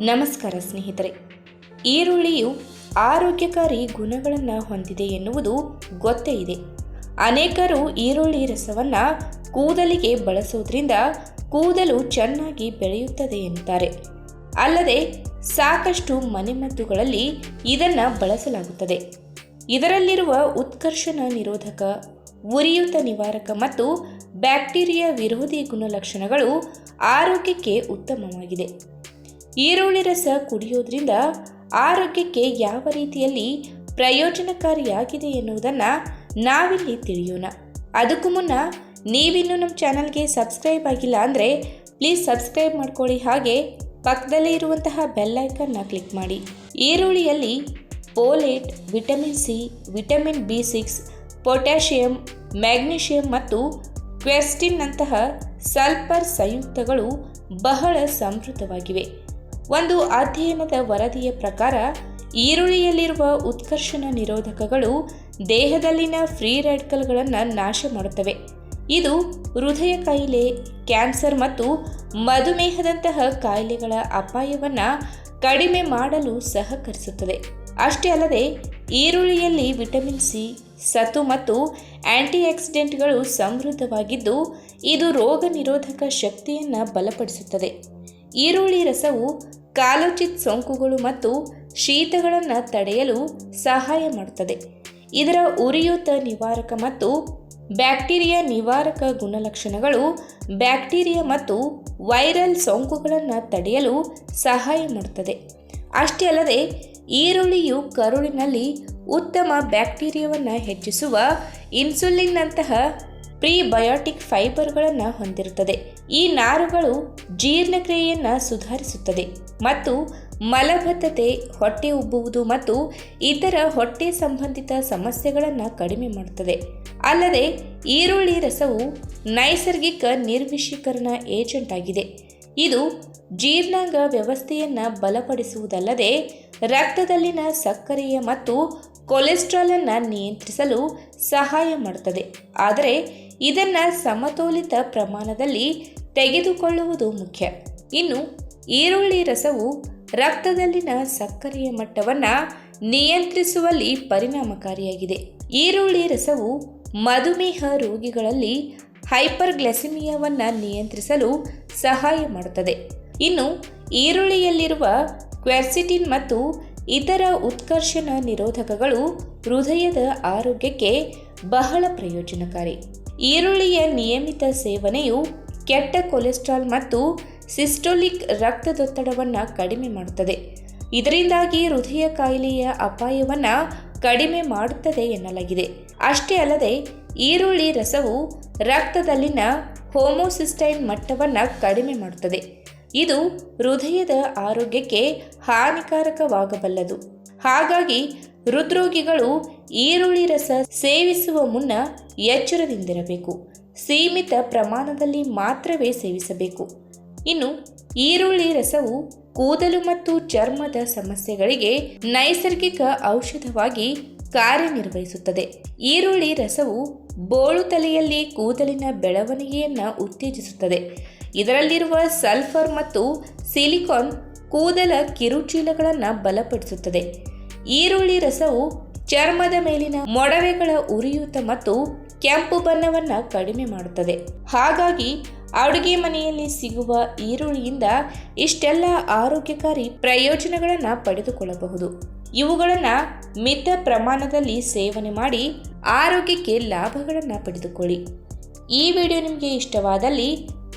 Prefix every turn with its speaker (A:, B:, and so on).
A: ನಮಸ್ಕಾರ ಸ್ನೇಹಿತರೆ. ಈರುಳ್ಳಿಯು ಆರೋಗ್ಯಕಾರಿ ಗುಣಗಳನ್ನು ಹೊಂದಿದೆ ಎನ್ನುವುದು ಗೊತ್ತೇ ಇದೆ. ಅನೇಕರು ಈರುಳ್ಳಿ ರಸವನ್ನು ಕೂದಲಿಗೆ ಬಳಸೋದ್ರಿಂದ ಕೂದಲು ಚೆನ್ನಾಗಿ ಬೆಳೆಯುತ್ತದೆ ಎನ್ನುತ್ತಾರೆ. ಅಲ್ಲದೆ ಸಾಕಷ್ಟು ಮನೆಮದ್ದುಗಳಲ್ಲಿ ಇದನ್ನು ಬಳಸಲಾಗುತ್ತದೆ. ಇದರಲ್ಲಿರುವ ಉತ್ಕರ್ಷಣ ನಿರೋಧಕ, ಉರಿಯೂತ ನಿವಾರಕ ಮತ್ತು ಬ್ಯಾಕ್ಟೀರಿಯಾ ವಿರೋಧಿ ಗುಣಲಕ್ಷಣಗಳು ಆರೋಗ್ಯಕ್ಕೆ ಉತ್ತಮವಾಗಿದೆ. ಈರುಳ್ಳಿ ರಸ ಕುಡಿಯೋದ್ರಿಂದ ಆರೋಗ್ಯಕ್ಕೆ ಯಾವ ರೀತಿಯಲ್ಲಿ ಪ್ರಯೋಜನಕಾರಿಯಾಗಿದೆ ಎನ್ನುವುದನ್ನು ನಾವಿಲ್ಲಿ ತಿಳಿಯೋಣ. ಅದಕ್ಕೂ ಮುನ್ನ ನೀವಿನ್ನೂ ನಮ್ಮ ಚಾನಲ್ಗೆ ಸಬ್ಸ್ಕ್ರೈಬ್ ಆಗಿಲ್ಲ ಅಂದರೆ ಪ್ಲೀಸ್ ಸಬ್ಸ್ಕ್ರೈಬ್ ಮಾಡ್ಕೊಳ್ಳಿ. ಹಾಗೆ ಪಕ್ಕದಲ್ಲೇ ಇರುವಂತಹ ಬೆಲ್ಲೈಕನ್ನ ಕ್ಲಿಕ್ ಮಾಡಿ. ಈರುಳ್ಳಿಯಲ್ಲಿ folate, vitamin C, vitamin B six, potassium, magnesium ಮತ್ತು ಕ್ವೆಸ್ಟಿನ್ನಂತಹ ಸಲ್ಫರ್ ಸಂಯುಕ್ತಗಳು ಬಹಳ ಸಮೃದ್ಧವಾಗಿವೆ. ಒಂದು ಅಧ್ಯಯನದ ವರದಿಯ ಪ್ರಕಾರ, ಈರುಳ್ಳಿಯಲ್ಲಿರುವ ಉತ್ಕರ್ಷಣ ನಿರೋಧಕಗಳು ದೇಹದಲ್ಲಿನ ಫ್ರೀ ರೆಡ್ಕಲ್ಗಳನ್ನು ನಾಶ ಮಾಡುತ್ತವೆ. ಇದು ಹೃದಯ ಕಾಯಿಲೆ, ಕ್ಯಾನ್ಸರ್ ಮತ್ತು ಮಧುಮೇಹದಂತಹ ಕಾಯಿಲೆಗಳ ಅಪಾಯವನ್ನು ಕಡಿಮೆ ಮಾಡಲು ಸಹಕರಿಸುತ್ತದೆ. ಅಷ್ಟೇ ಅಲ್ಲದೆ, ಈರುಳ್ಳಿಯಲ್ಲಿ ವಿಟಮಿನ್ ಸಿ ಸತು ಮತ್ತು ಆಂಟಿಆಕ್ಸಿಡೆಂಟ್ಗಳು ಸಮೃದ್ಧವಾಗಿದ್ದು, ಇದು ರೋಗ ನಿರೋಧಕ ಶಕ್ತಿಯನ್ನು ಬಲಪಡಿಸುತ್ತದೆ. ಈರುಳ್ಳಿ ರಸವು ಕಾಲೋಚಿತ್ ಸೋಂಕುಗಳು ಮತ್ತು ಶೀತಗಳನ್ನು ತಡೆಯಲು ಸಹಾಯ ಮಾಡುತ್ತದೆ ಇದರ ಉರಿಯೂತ ನಿವಾರಕ ಮತ್ತು ಬ್ಯಾಕ್ಟೀರಿಯಾ ನಿವಾರಕ ಗುಣಲಕ್ಷಣಗಳು ಬ್ಯಾಕ್ಟೀರಿಯಾ ಮತ್ತು ವೈರಲ್ ಸೋಂಕುಗಳನ್ನು ತಡೆಯಲು ಸಹಾಯ ಮಾಡುತ್ತದೆ ಅಷ್ಟೇ ಅಲ್ಲದೆ, ಈರುಳ್ಳಿಯು ಕರುಳಿನಲ್ಲಿ ಉತ್ತಮ ಬ್ಯಾಕ್ಟೀರಿಯಾವನ್ನು ಹೆಚ್ಚಿಸುವ ಇನ್ಸುಲಿನ್ನಂತಹ ಪ್ರೀಬಯೋಟಿಕ್ ಫೈಬರ್ಗಳನ್ನು ಹೊಂದಿರುತ್ತದೆ. ಈ ನಾರುಗಳು ಜೀರ್ಣಕ್ರಿಯೆಯನ್ನು ಸುಧಾರಿಸುತ್ತದೆ ಮತ್ತು ಮಲಬದ್ಧತೆ, ಹೊಟ್ಟೆ ಉಬ್ಬುವುದು ಮತ್ತು ಇತರ ಹೊಟ್ಟೆ ಸಂಬಂಧಿತ ಸಮಸ್ಯೆಗಳನ್ನು ಕಡಿಮೆ ಮಾಡುತ್ತದೆ ಅಲ್ಲದೆ, ಈರುಳ್ಳಿ ರಸವು ನೈಸರ್ಗಿಕ ನಿರ್ವಿಷೀಕರಣ ಏಜೆಂಟ್ ಆಗಿದೆ. ಇದು ಜೀರ್ಣಾಂಗ ವ್ಯವಸ್ಥೆಯನ್ನು ಬಲಪಡಿಸುವುದಲ್ಲದೆ, ರಕ್ತದಲ್ಲಿನ ಸಕ್ಕರೆಯ ಮತ್ತು ಕೊಲೆಸ್ಟ್ರಾಲನ್ನು ನಿಯಂತ್ರಿಸಲು ಸಹಾಯ ಮಾಡುತ್ತದೆ. ಆದರೆ ಇದನ್ನು ಸಮತೋಲಿತ ಪ್ರಮಾಣದಲ್ಲಿ ತೆಗೆದುಕೊಳ್ಳುವುದು ಮುಖ್ಯ. ಇನ್ನು ಈರುಳ್ಳಿ ರಸವು ರಕ್ತದಲ್ಲಿನ ಸಕ್ಕರೆಯ ಮಟ್ಟವನ್ನು ನಿಯಂತ್ರಿಸುವಲ್ಲಿ ಪರಿಣಾಮಕಾರಿಯಾಗಿದೆ. ಈರುಳ್ಳಿ ರಸವು ಮಧುಮೇಹ ರೋಗಿಗಳಲ್ಲಿ ಹೈಪರ್ಗ್ಲೆಸಿಮಿಯಾವನ್ನು ನಿಯಂತ್ರಿಸಲು ಸಹಾಯ ಮಾಡುತ್ತದೆ. ಇನ್ನು ಈರುಳ್ಳಿಯಲ್ಲಿರುವ ಕ್ವೆರ್ಸಿಟಿನ್ ಮತ್ತು ಇತರ ಉತ್ಕರ್ಷಣ ನಿರೋಧಕಗಳು ಹೃದಯದ ಆರೋಗ್ಯಕ್ಕೆ ಬಹಳ ಪ್ರಯೋಜನಕಾರಿ. ಈರುಳ್ಳಿಯ ನಿಯಮಿತ ಸೇವನೆಯು ಕೆಟ್ಟ ಕೊಲೆಸ್ಟ್ರಾಲ್ ಮತ್ತು ಸಿಸ್ಟೋಲಿಕ್ ರಕ್ತದೊತ್ತಡವನ್ನು ಕಡಿಮೆ ಮಾಡುತ್ತದೆ. ಇದರಿಂದಾಗಿ ಹೃದಯ ಕಾಯಿಲೆಯ ಅಪಾಯವನ್ನು ಕಡಿಮೆ ಮಾಡುತ್ತದೆ ಎನ್ನಲಾಗಿದೆ. ಅಷ್ಟೇ ಅಲ್ಲದೆ, ಈರುಳ್ಳಿ ರಸವು ರಕ್ತದಲ್ಲಿನ ಹೋಮೋಸಿಸ್ಟೈನ್ ಮಟ್ಟವನ್ನು ಕಡಿಮೆ ಮಾಡುತ್ತದೆ. ಇದು ಹೃದಯದ ಆರೋಗ್ಯಕ್ಕೆ ಹಾನಿಕಾರಕವಾಗಬಲ್ಲದು. ಹಾಗಾಗಿ ಹೃದ್ರೋಗಿಗಳು ಈರುಳ್ಳಿ ರಸ ಸೇವಿಸುವ ಮುನ್ನ ಎಚ್ಚರದಿಂದಿರಬೇಕು. ಸೀಮಿತ ಪ್ರಮಾಣದಲ್ಲಿ ಮಾತ್ರವೇ ಸೇವಿಸಬೇಕು. ಇನ್ನು ಈರುಳ್ಳಿ ರಸವು ಕೂದಲು ಮತ್ತು ಚರ್ಮದ ಸಮಸ್ಯೆಗಳಿಗೆ ನೈಸರ್ಗಿಕ ಔಷಧವಾಗಿ ಕಾರ್ಯನಿರ್ವಹಿಸುತ್ತದೆ. ಈರುಳ್ಳಿ ರಸವು ಬೋಳು ತಲೆಯಲ್ಲಿ ಕೂದಲಿನ ಬೆಳವಣಿಗೆಯನ್ನು ಉತ್ತೇಜಿಸುತ್ತದೆ. ಇದರಲ್ಲಿರುವ ಸಲ್ಫರ್ ಮತ್ತು ಸಿಲಿಕಾನ್ ಕೂದಲ ಕಿರುಚೀಲಗಳನ್ನು ಬಲಪಡಿಸುತ್ತದೆ. ಈರುಳ್ಳಿ ರಸವು ಚರ್ಮದ ಮೇಲಿನ ಮೊಡವೆಗಳ ಉರಿಯೂತ ಮತ್ತು ಕೆಂಪು ಬಣ್ಣವನ್ನು ಕಡಿಮೆ ಮಾಡುತ್ತದೆ. ಹಾಗಾಗಿ ಅಡುಗೆ ಮನೆಯಲ್ಲಿ ಸಿಗುವ ಈರುಳ್ಳಿಯಿಂದ ಇಷ್ಟೆಲ್ಲ ಆರೋಗ್ಯಕಾರಿ ಪ್ರಯೋಜನಗಳನ್ನು ಪಡೆದುಕೊಳ್ಳಬಹುದು. ಇವುಗಳನ್ನು ಮಿತ ಪ್ರಮಾಣದಲ್ಲಿ ಸೇವನೆ ಮಾಡಿ ಆರೋಗ್ಯಕ್ಕೆ ಲಾಭಗಳನ್ನು ಪಡೆದುಕೊಳ್ಳಿ. ಈ ವಿಡಿಯೋ ನಿಮಗೆ ಇಷ್ಟವಾದಲ್ಲಿ